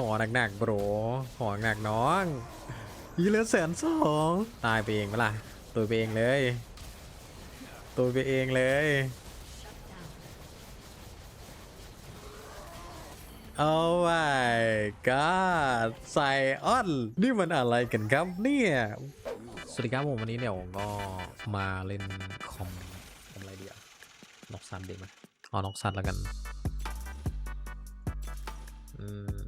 ขอหนักๆโบรขอหนักๆน้องยีเหลือแสนสองตายไปเองเปะล่ะตัวไปเองเลยตัวไปเองเลยโอ้ my god ไซออน นี่มันอะไรกันครับเนี่ย สวัสดีครับผมวันนี้เนี่ยผมก็มาเล่นคอมคอมอะไรดีอะนอกซันดีไหมเอานอกซันแล้วกัน อืม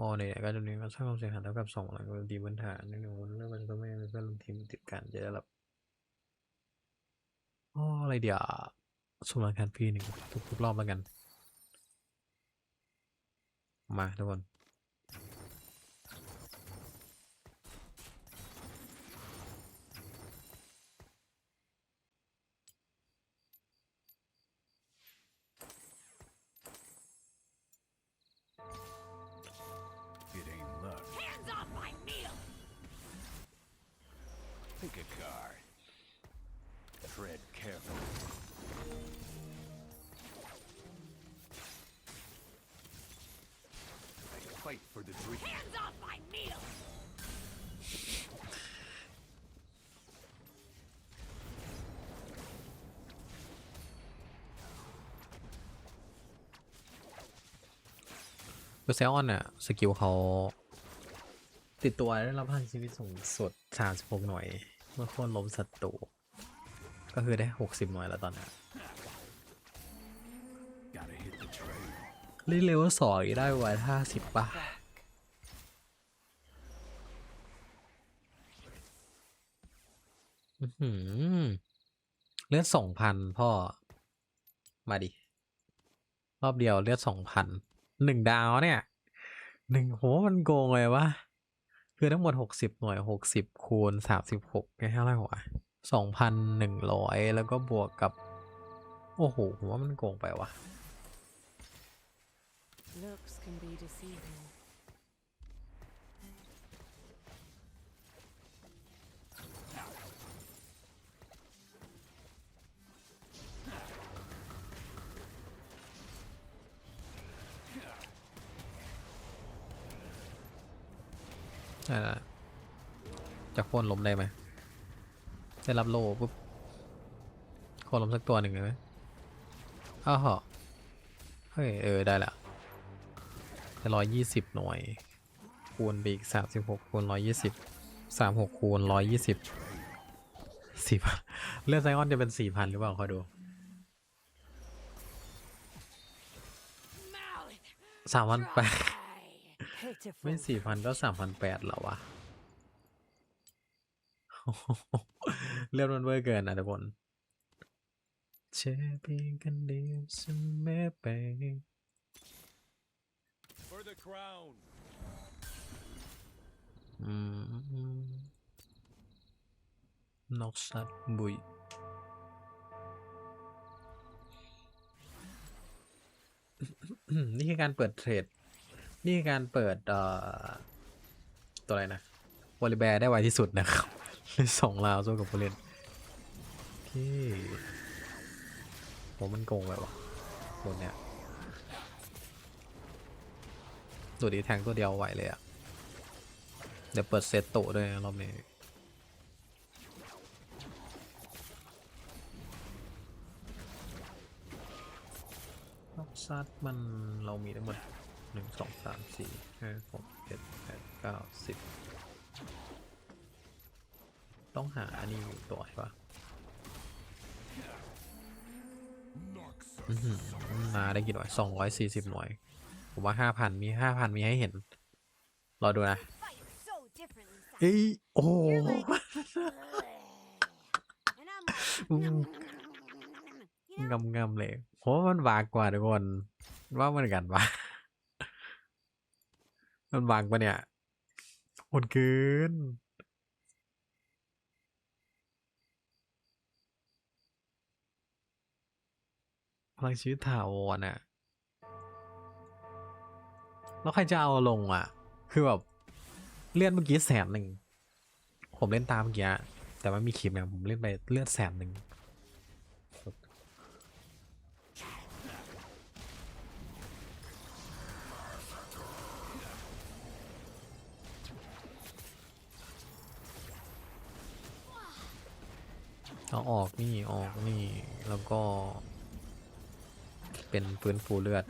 อ๋อเนี่ยก็จะมีก็สร้างความเสียหายเท่ากับสองหลังดีบนฐานหนึ่งวันแล้วมันก็ไม่มีเพื่อนร่วมทีมติดกันจะได้รับอ๋ออะไรเดี๋ยวสมรการพีหนึ่งทุกทุกรอบแล้วกัน มาทุกคน เซออนเนี่ยสกิลเขาติดตัวได้รับพลังชีวิตสูงสุด36 หน่วย เมื่อโค่นล้มศัตรูก็คือได้ 60 หน่วยแล้วตอนนี้ย Gotta hit the trail. รีเลเวลสองอีกได้ไว้50ป่ะเลือดสองพันพ่อ มาดิ รอบเดียวเลือดสองพัน หนึ่งดาวเนี่ยหนึ่งโหมันโกงเลยวะคือทั้งหมดหกสิบหน่วยหกสิบคูณสามสิบหกเท่าไหร่วะสองพันหนึ่งร้อยแล้วก็บวกกับ โอ้โหผมว่ามันโกงไปวะ Looks can be deceiving. อ่าจะโค่นล้มได้ไหมได้รับโล่ปุ๊บโค่นล้มสักตัวหนึ่งเลยไหมอ้าวเหรอเฮ้ยเออได้ละได้ร้อยยี่สิบหน่วย คูณไปอีกสามสิบหกคูณร้อยยี่สิบสามหกคูณร้อยยี่สิบสี่พันเลือดไซออนจะเป็นสี่พันหรือเปล่าคอยดู Mouth สามพันแปด dry! Pitiful. ไม่สี่พันก็สามพันแปดเหรอวะเลือดมันเวอร์เกินอะทุกคนเชเพียงกันเดียวเสมอไป For the crown. อืมนกสัตว์บุยนี่คือการเปิดเทรด นี่การเปิดเอ่อตัวอะไรนะวอลเลย์แบร์ได้ไวที่สุดนะครับสองลาวสู้กับผู้เล่นโอเคผมมันโกงไปวะบนเนี้ยตัวดีแทงตัวเดียวไหวเลยอะเดี๋ยวเปิดเซตโตะด้วยรอบนี้รอบซัดมันเรามีทั้งหมด หนึ่งสองสามสี่ห้าหกเจ็ดแปดเก้าสิบต้องหาอันนี้อยู่ตัวใช่ปะอื้อหือมาได้กี่หน่วยสองร้อยสี่สิบหน่วย ผมว่าห้าพันมีห้าพันมีให้เห็น รอดูนะ Fight so differently, Sam. เอ้ยโอ้โห You're like, and I'm like, Mm. you ง know, ำงำเลยผมว่ามันบางกว่าทุกคน ว่ามันกันวะ มันบางปะเนี่ยโหดเกินพลังชีวิตถาวรอะ แล้วใครจะเอาลงอะ คือแบบเลื่อนเมื่อกี้แสนหนึ่ง ผมเล่นตามเมื่อกี้ แต่ว่ามีคลิปเนี่ยผมเล่นไปเลื่อนแสนหนึ่ง เอาออกนี่ออกนี่แล้วก็ เป็นฟื้นฟูเลือด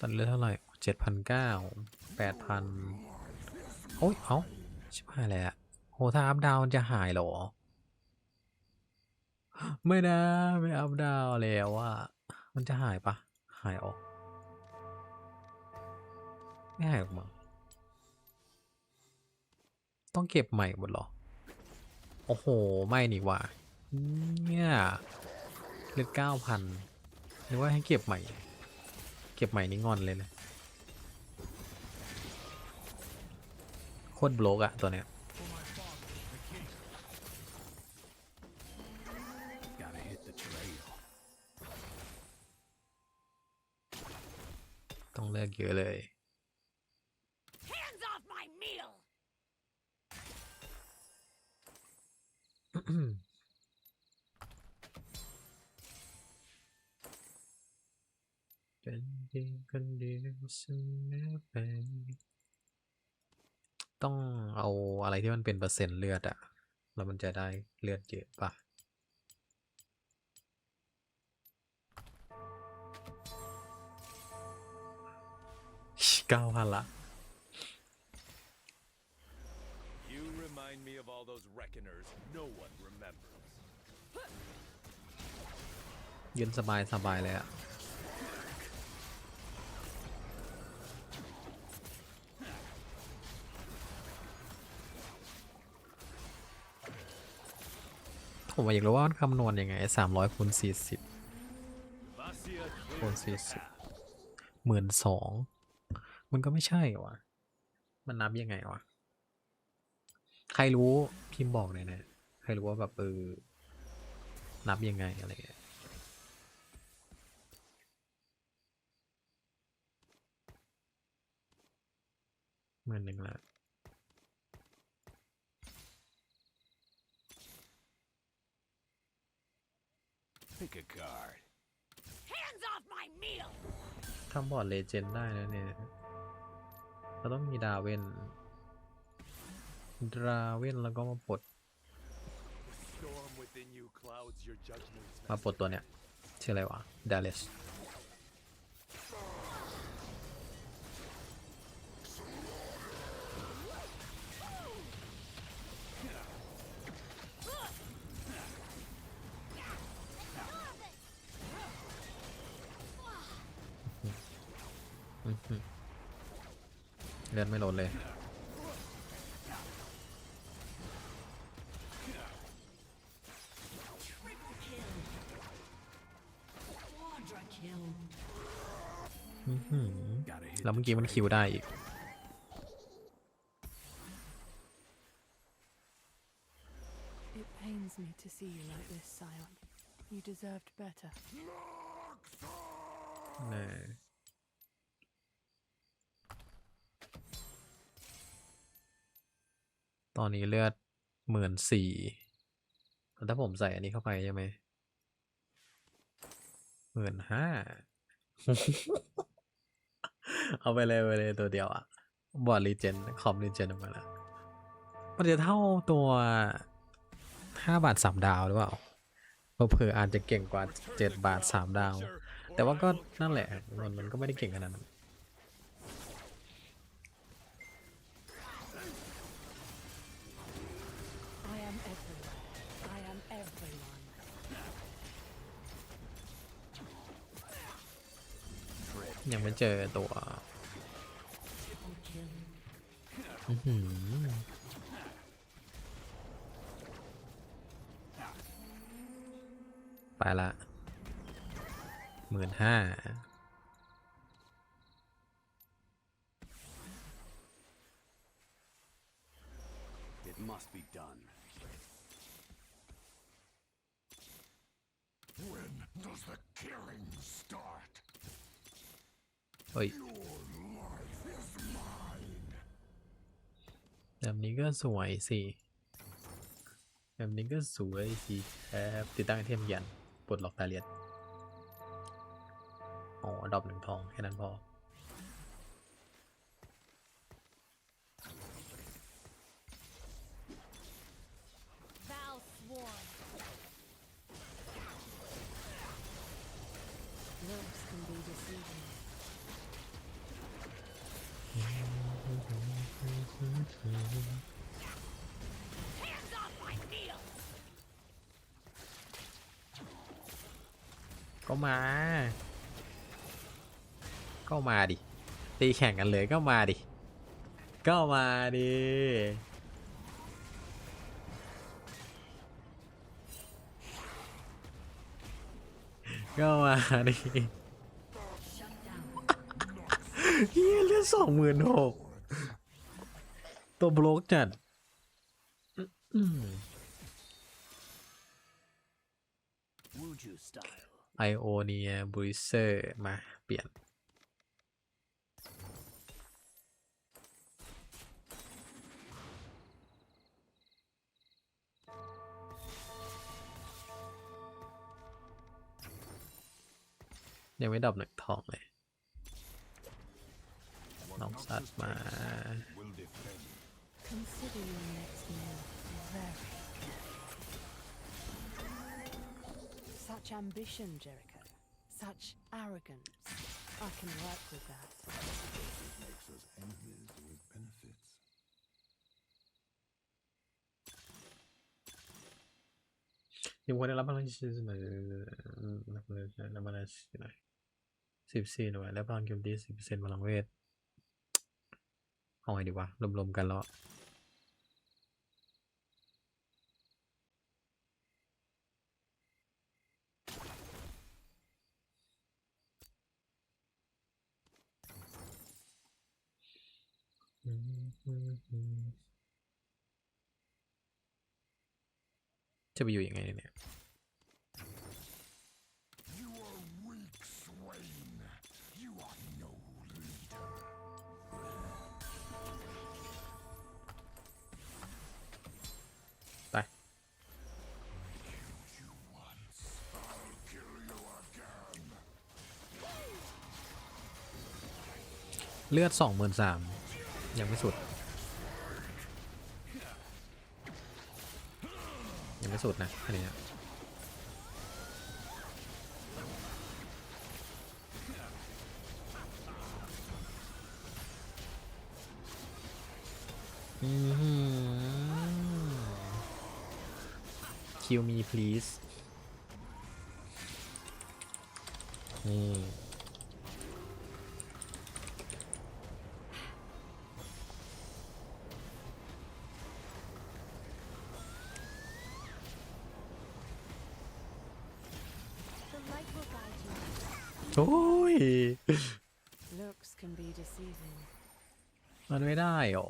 ตัดเลือดเท่าไหร่เจ็ดพันเก้าแปดพันโอ้ย เอ้าชิบหายแล้วโหถ้าอัพดาวจะหายเหรอ ไม่นะ ไม่อัพดาวแล้วว่ามันจะหายปะหายออก ไม่หายออกมา ต้องเก็บใหม่หมดหรอ โอ้โห ไม่นี่ว่า เนี่ยเลือดเก้าพันหรือว่าให้เก็บใหม่ เก็บใหม่นี่งอนเลยนะโคตรบล็อกอะตัวเนี้ย ต้องเอาอะไรที่มันเป็นเปอร์เซ็นต์เลือดอะแล้วมันจะได้เลือดเยอะปะเก้าพันละ You remind me of all those reckoners no one remembers. ยืนสบายสบายเลยอะ ผมอยากรู้ว่ามันคำนวณยังไงสามร้อยคูณสี่สิบคูณสี่สิบหมื่นสองมันก็ไม่ใช่วะมันนับยังไงวะใครรู้พิมพ์บอกหน่อยนะใครรู้ว่าแบบเออนับยังไงอะไรเงี้ยหมื่นหนึ่งละ Pick a card. Hands off my meal! ทำบอร์ดเลเจนด์ได้นะเนี่ยเราต้องมีดาเวนดราเวนแล้วก็มาปลด Storm within you clouds your judgments. มาปลดตัวเนี้ยชื่ออะไรวะดาเลส เลือดไม่ลดเลย Quadra kill. อื้อหือ Gotta hit แล้วเมื่อกี้มันคิวได้อีก It pains me to see you like this, Scion. You deserved better. แน่ ตอนนี้เลือดหมื่นสี่ถ้าผมใส่อันนี้เข้าไปใช่ไหมหมื่นห้าเอาไปเลยไปเลยตัวเดียวอะบอร์ดรีเจนคอมรีเจนออกมาแล้วมันจะเท่าตัวห้าบาทสามดาวหรือเปล่าเผื่ออาจจะเก่งกว่าเจ็ดบาทสามดาว แต่ว่าก็นั่นแหละมันมันก็ไม่ได้เก่งขนาดนั้น ยังไม่เจอตัวไปละหมื่นห้า เฮ้ยแบบนี้ก็สวยสิ แบบนี้ก็สวยสิครับติดตั้งไอเทมยันปลดล็อกตาเลียดอ๋อดอกหนึ่งทอง แค่นั้นพอ Vow sworn. Looks can be deceiving. Hands off my meal! ก็มา ก็มาดิ ตีแข่งกันเลยก็มาดิ ก็มาดิก็มาดิเฮียเลือดสองหมื่นหก ตัวบล็อกจัดไอโอเนียบริเซอร์ มา เปลี่ยน ยังไม่ดับหนึ่งทองเลย น้องสัตว์มา Consider your next meal very Such ambition, Jericho. Such arrogance. I can work with that. Makes us enemies with benefits. ยังควรได้รับพลังชีวิตเหมือนนักเรียนนักบาลานซ์หน่อยสิบสี่หน่วยและพลังโจมตีสิบเปอร์เซ็นต์พลังเวทเอาไงดีวะรวมๆกันแล้ว จะไปอยู่ยังไงเนี่ยเลือดสองหมื่นสาม ยังไม่สุด ยังไม่สุดนะอันนี้อะอือหือ kill me please นี่ The light will guide you. โอ้ย Looks can be deceiving. มันไม่ได้หรอ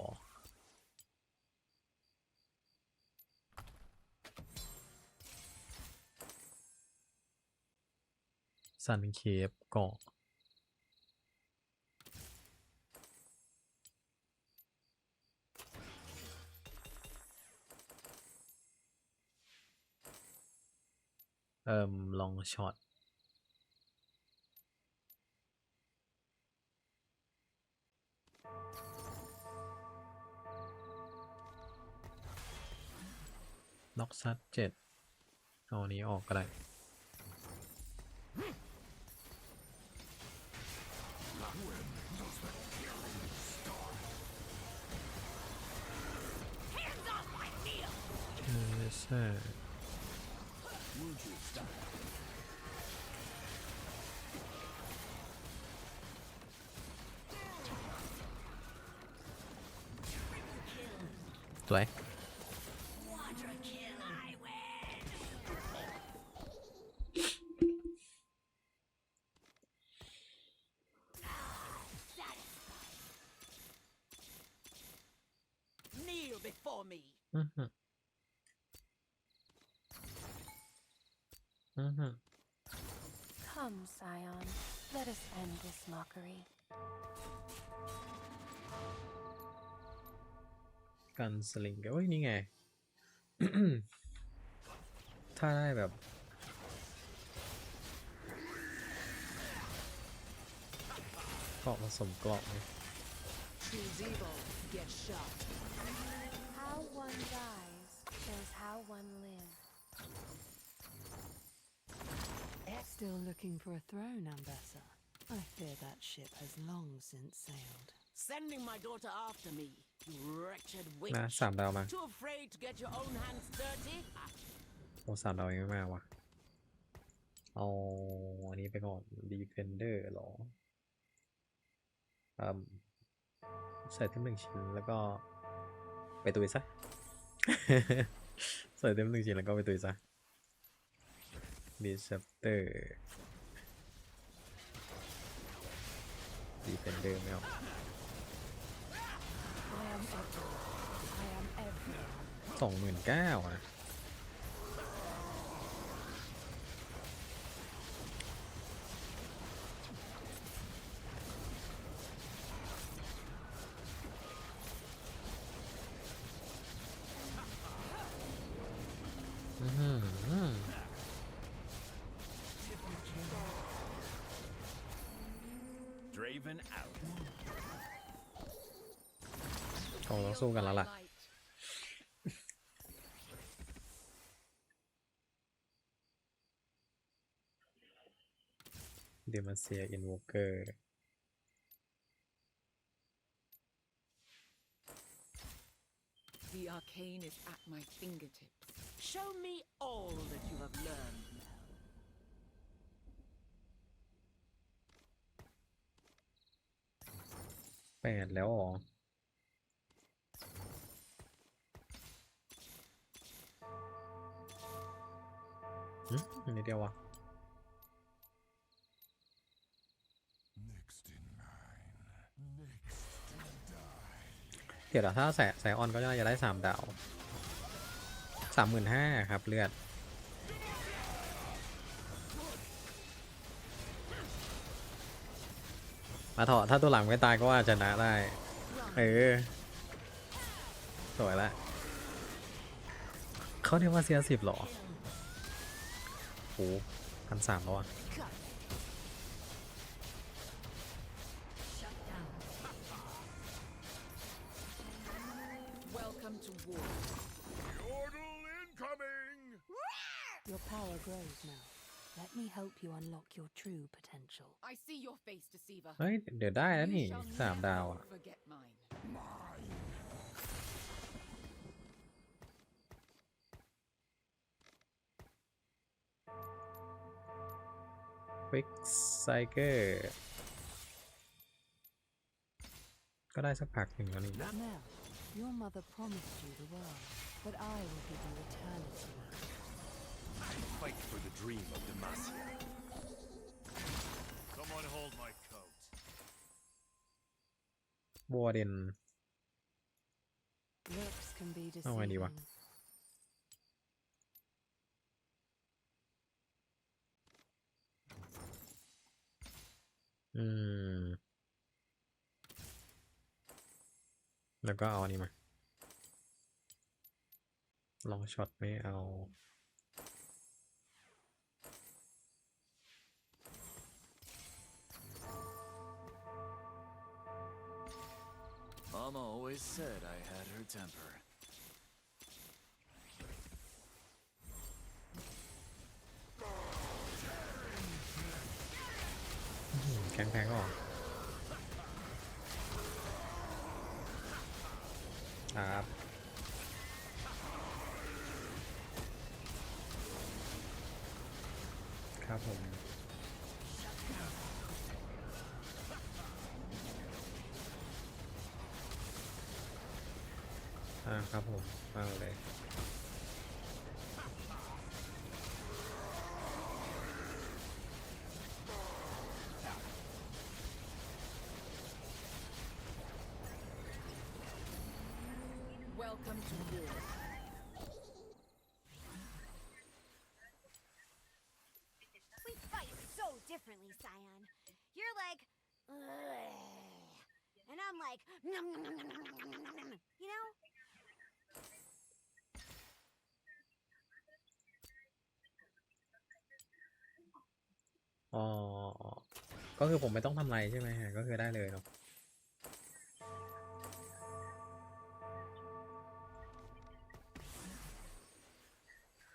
สันเคปเกาะเอิ่มลองช็อต น็อกซัดเจ็ดเอาอันนี้ออกก็ได้เออใช่ Wuju style. สวย อือหือ Come, Scion. Let us end this mockery. กันสลิงเอ้ย นี่ไง ถ้าได้แบบ เกาะผสมเกราะเลย Choose evil, get shot. How one dies shows how one lives. Still looking for a throne, Ambassa? I fear that ship has long since sailed. Sending my daughter after me, you wretched witch. นะสามดาวมา Too afraid to get your own hands dirty? Ah, โอ้สามดาวยังไม่มากว่ะ เอาอันนี้ไปก่อน Defender เหรออืมใส่เต็มหนึ่งชิ้นแล้วก็ไปตุยซะ ใส่เต็มหนึ่งชิ้นแล้วก็ไปตุยซะ ดีสเตอร์ดีเป็นเดิมแล้วสองหมื่นเก้าอะ Draven out. คงต้องสู้กันแล้วล่ะ เดมาเซียอินวอเกอร์ The arcane is at my fingertips. Show me all that you have learned, แปดแล้วหรออืมอันนี้เดียววะเดี๋ยวถ้าใส่ใส่ออนก็น่าจะได้สามดาวสามหมื่นห้าครับเลือด มาเถอะถ้าตัวหลังไม่ตายก็อาจจะชนะได้ เออ สวยละเขาเรียกว่าเซียสิบหรอโอ้พันสามแล้วอะ Let me help you unlock your true potential. I see your face, deceiver. เฮ้ย เดี๋ยวได้แล้ว You นี่ shall สามดาว never อ่ะ Forget mine. Quick Cycle ก็ได้สักพักหนึ่งแล้วนี่ Mel, your mother promised you the world, but I will give you eternity. Fight for the dream of Demacia. Someone hold my coat. บัวเด่น Looks can be Oh, I knew deceiving. one. อืม แล้วก็เอาอันนี้มา ลองช็อตไม่เอา Mama always said I had her temper. Mm, มมาเลย อ๋อ ก็คือผมไม่ต้องทำอะไรใช่ไหมฮะ ก็คือได้เลยเนาะ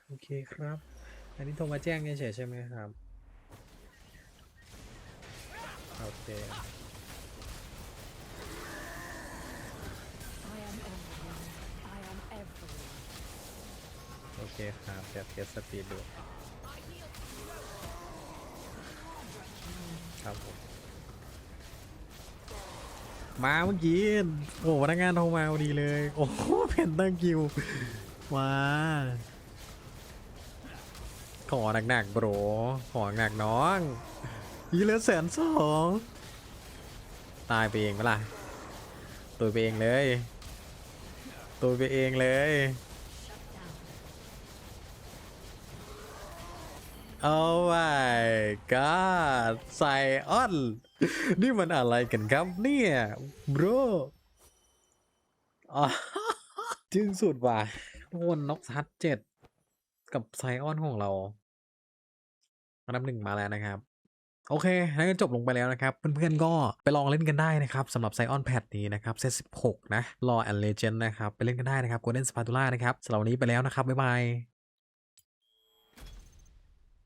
โอเคครับ อันนี้โทรมาแจ้งเฉยๆใช่ไหมครับ โอเค I am everyone. I am everyone. โอเคครับเดี๋ยวเทสสปีดดู ครับผมมาเมื่อกี้โอ้พนักงานโทรมาพอดีเลย โอ้เพนตั้งคิวมาขอหนักๆโบรขอหนักน้องยี่เหลือแสนสองตายไปเองเปล่ะตัวไปเองเลย ตัวไปเองเลย โอ้ my god ไซออน นี่มันอะไรกันครับเนี่ย bro อ๋อจึงสุดว่ะทุกคนน็อกซัดเจ็ดกับไซออนของเราอันดับหนึ่งมาแล้วนะครับ โอเคนั่นก็จบลงไปแล้วนะครับ เพื่อนๆก็ไปลองเล่นกันได้นะครับสำหรับไซออนแพดนี้นะครับ เซต16 นะรอแอนเลเจนนะครับ ไปเล่นกันได้นะครับ Golden Spatula นะครับสำหรับวันนี้ไปแล้วนะครับ บ๊ายบาย